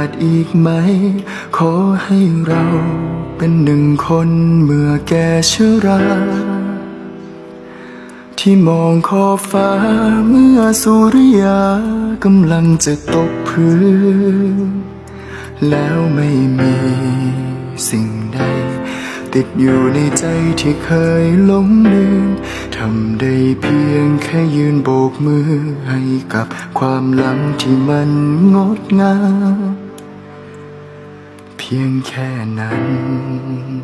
ส อีกไหม ขอให้เราเป็นหนึ่งคนเมื่อแก่ชรา ที่มองขอบฟ้าเมื่อสุริยากำลังจะตกพื้น แล้วไม่มีสิ่งใด ติดอยู่ในใจที่เคยหลงลืมทำได้เพียงแค่ยืนโบกมือให้กับความหลังที่มันงดงาม พียงแค่นั้น